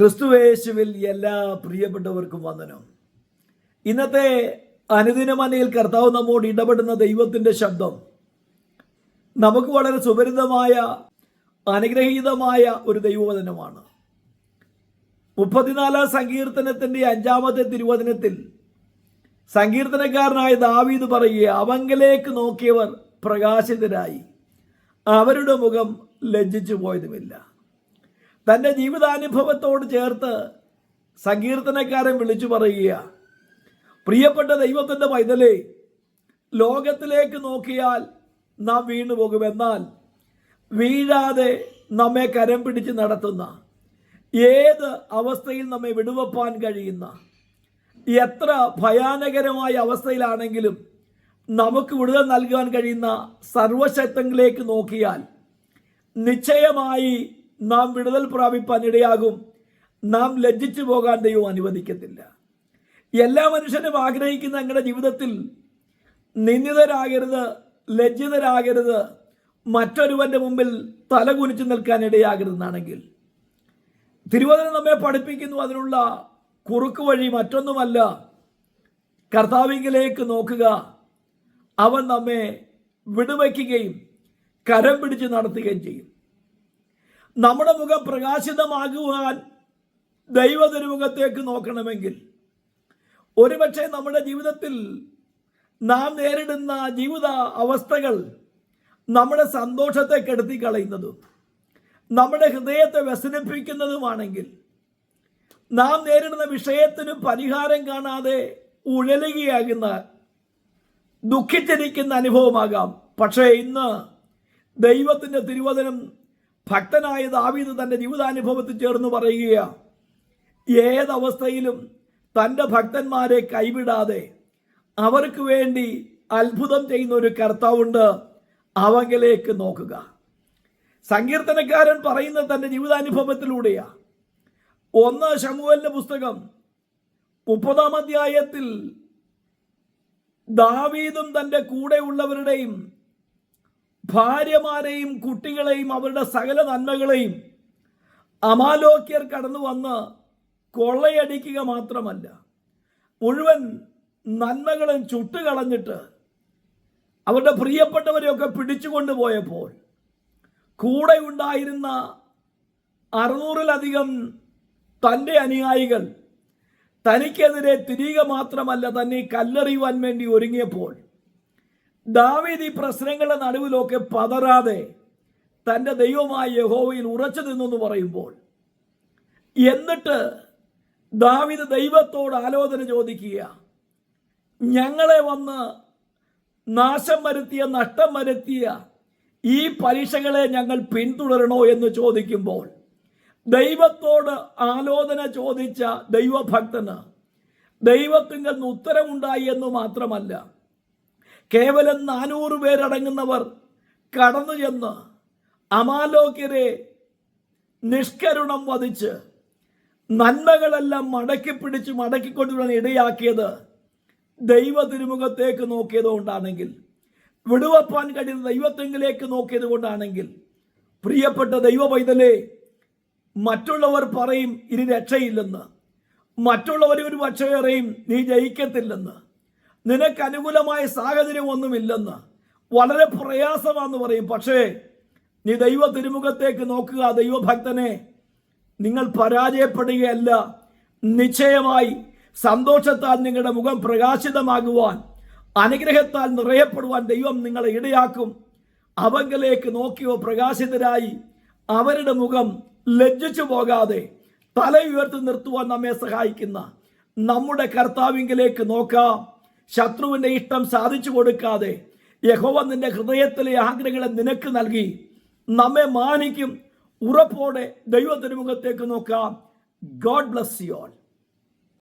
ക്രിസ്തുവേശുവിൽ എല്ലാ പ്രിയപ്പെട്ടവർക്കും വന്ദനം. ഇന്നത്തെ അനുദിനമനയിൽ കർത്താവ് നമ്മോട് ഇടപെടുന്ന ദൈവത്തിന്റെ ശബ്ദം നമുക്ക് വളരെ സുപരിതമായ അനുഗ്രഹീതമായ ഒരു ദൈവവചനമാണ്. മുപ്പത്തിനാലാം സങ്കീർത്തനത്തിന്റെ അഞ്ചാമത്തെ തിരുവചനത്തിൽ സങ്കീർത്തനക്കാരനായ ദാവീദ് പറയുക അവങ്കലേക്ക് നോക്കിയവർ പ്രകാശിതരായി അവരുടെ മുഖം ലജ്ജിച്ചു പോയതുമില്ല തന്റെ ജീവിതാനുഭവത്തോട് ചേർത്ത് സങ്കീർത്തനക്കാരൻ വിളിച്ചു പറയുക പ്രിയപ്പെട്ട ദൈവത്തിന്റെ പൈതലേ ലോകത്തിലേക്ക് നോക്കിയാൽ നാം വീണു പോകുമെന്നാൽ വീഴാതെ നമ്മെ കരം പിടിച്ച് നടത്തുന്ന ഏത് അവസ്ഥയിൽ നമ്മെ വിടുവപ്പാൻ കഴിയുന്ന എത്ര ഭയാനകരമായ അവസ്ഥയിലാണെങ്കിലും നമുക്ക് വിടുതൽ നൽകാൻ കഴിയുന്ന സർവശക്തങ്ങളിലേക്ക് നോക്കിയാൽ നിശ്ചയമായി നാം വിടുതൽ പ്രാപിപ്പാൻ ഇടയാകും. നാം ലജ്ജിച്ചു പോകാൻ ദൈവം അനുവദിക്കത്തില്ല. എല്ലാ മനുഷ്യനും ആഗ്രഹിക്കുന്ന ഞങ്ങളുടെ ജീവിതത്തിൽ നിന്ദിതരാകരുത് ലജ്ജിതരാകരുത് മറ്റൊരുവന്റെ മുമ്പിൽ തലകുനിച്ചു നിൽക്കാൻ ഇടയാകരുതെന്നാണെങ്കിൽ. തിരുവനന്തപുരം നമ്മെ പഠിപ്പിക്കുന്നു. അതിനുള്ള കുറുക്ക് വഴി മറ്റൊന്നുമല്ല. കർത്താവിങ്കിലേക്ക് നോക്കുക. അവൻ നമ്മെ വിടുവയ്ക്കുകയും കരം പിടിച്ച് നടത്തുകയും ചെയ്യും. നമ്മുടെ മുഖം പ്രകാശിതമാകുവാൻ ദൈവ തിരുമുഖത്തേക്ക് നോക്കണമെങ്കിൽ ഒരുപക്ഷെ നമ്മുടെ ജീവിതത്തിൽ നാം നേരിടുന്ന ജീവിത അവസ്ഥകൾ നമ്മുടെ സന്തോഷത്തെ കെടുത്തി കളയുന്നതും നമ്മുടെ ഹൃദയത്തെ വ്യസനിപ്പിക്കുന്നതുമാണെങ്കിൽ നാം നേരിടുന്ന വിഷയത്തിന് പരിഹാരം കാണാതെ ഉഴലുകയാകുന്ന ദുഃഖിച്ചിരിക്കുന്ന അനുഭവമാകാം. പക്ഷേ ഇന്ന് ദൈവത്തിന്റെ തിരുവചനം ഭക്തനായ ദാവീദ് തന്റെ ജീവിതാനുഭവത്തിൽ ചേർന്ന് പറയുക ഏതവസ്ഥയിലും തന്റെ ഭക്തന്മാരെ കൈവിടാതെ അവർക്ക് വേണ്ടി അത്ഭുതം ചെയ്യുന്ന ഒരു കർത്താവുണ്ട് അവങ്കിലേക്ക് നോക്കുക. സങ്കീർത്തനക്കാരൻ പറയുന്ന തന്റെ ജീവിതാനുഭവത്തിലൂടെയാ. ഒന്ന് ശമുവലിന്റെ പുസ്തകം മുപ്പതാം അധ്യായത്തിൽ ദാവീദും തന്റെ കൂടെയുള്ളവരുടെയും ഭാര്യമാരെയും കുട്ടികളെയും അവരുടെ സകല നന്മകളെയും അമാലോക്യർ കടന്നു വന്ന് കൊള്ളയടിക്കുക മാത്രമല്ല മുഴുവൻ നന്മകളും ചുട്ടുകളഞ്ഞിട്ട് അവരുടെ പ്രിയപ്പെട്ടവരെയൊക്കെ പിടിച്ചുകൊണ്ട് പോയപ്പോൾ കൂടെ ഉണ്ടായിരുന്ന അറുന്നൂറിലധികം തന്റെ അനുയായികൾ തനിക്കെതിരെ തിരികെ മാത്രമല്ല തന്നെ കല്ലെറിയുവാൻ വേണ്ടി ഒരുങ്ങിയപ്പോൾ ദാവീദ് ഈ പ്രശ്നങ്ങളുടെ നടുവിലൊക്കെ പതറാതെ തന്റെ ദൈവമായ യഹോവയിൽ ഉറച്ചു നിന്നെന്ന് പറയുമ്പോൾ എന്നിട്ട് ദാവിദ് ദൈവത്തോട് ആലോചന ചോദിക്കുക ഞങ്ങളെ വന്ന് നാശം വരുത്തിയ നഷ്ടം വരുത്തിയ ഈ പരീക്ഷകളെ ഞങ്ങൾ പിന്തുടരണോ? എന്ന് ചോദിക്കുമ്പോൾ ദൈവത്തോട് ആലോചന ചോദിച്ച ദൈവഭക്തന് ദൈവത്തിൽ നിന്ന് ഉത്തരമുണ്ടായി എന്ന് മാത്രമല്ല കേവലം നാനൂറ് പേരടങ്ങുന്നവർ കടന്നു ചെന്ന് അമാലോക്യരെ നിഷ്കരുണം വധിച്ച് നന്മകളെല്ലാം മടക്കി പിടിച്ച് മടക്കിക്കൊണ്ടുവരാൻ ഇടയാക്കിയത് ദൈവ തിരുമുഖത്തേക്ക് നോക്കിയത് കൊണ്ടാണെങ്കിൽ വിടുവപ്പാൻ കഴിയുന്ന ദൈവത്തെങ്കിലേക്ക് നോക്കിയത് കൊണ്ടാണെങ്കിൽ പ്രിയപ്പെട്ട ദൈവ പൈതലേ മറ്റുള്ളവർ പറയും ഇനി രക്ഷയില്ലെന്ന് മറ്റുള്ളവർ ഒരു പക്ഷേ നീ ജയിക്കത്തില്ലെന്ന്. നിനക്ക് അനുകൂലമായ സാഹചര്യം ഒന്നുമില്ലെന്ന്. വളരെ പ്രയാസമാണെന്ന് പറയും. പക്ഷേ നീ ദൈവ തിരുമുഖത്തേക്ക് നോക്കുക. ദൈവഭക്തനെ നിങ്ങൾ പരാജയപ്പെടുകയല്ല. നിശ്ചയമായി സന്തോഷത്താൽ നിങ്ങളുടെ മുഖം പ്രകാശിതമാകുവാൻ അനുഗ്രഹത്താൽ നിറയപ്പെടുവാൻ ദൈവം നിങ്ങളെ ഇടയാക്കും. അവങ്കലേക്ക് നോക്കിയോ പ്രകാശിതരായി അവരുടെ മുഖം ലജ്ജിച്ചു പോകാതെ തല ഉയർത്തി നിർത്തുവാൻ നമ്മെ സഹായിക്കുന്ന നമ്മുടെ കർത്താവിങ്കിലേക്ക് നോക്കാം. ശത്രുവിന്റെ ഇഷ്ടം സാധിച്ചു കൊടുക്കാതെ യഹോവ നിന്റെ ഹൃദയത്തിലെ ആഗ്രഹങ്ങളെ നിനക്ക് നൽകി. നമ്മെ മാനിക്കും. ഉറപ്പോടെ ദൈവ മുഖത്തേക്ക് നോക്കാം. God bless you all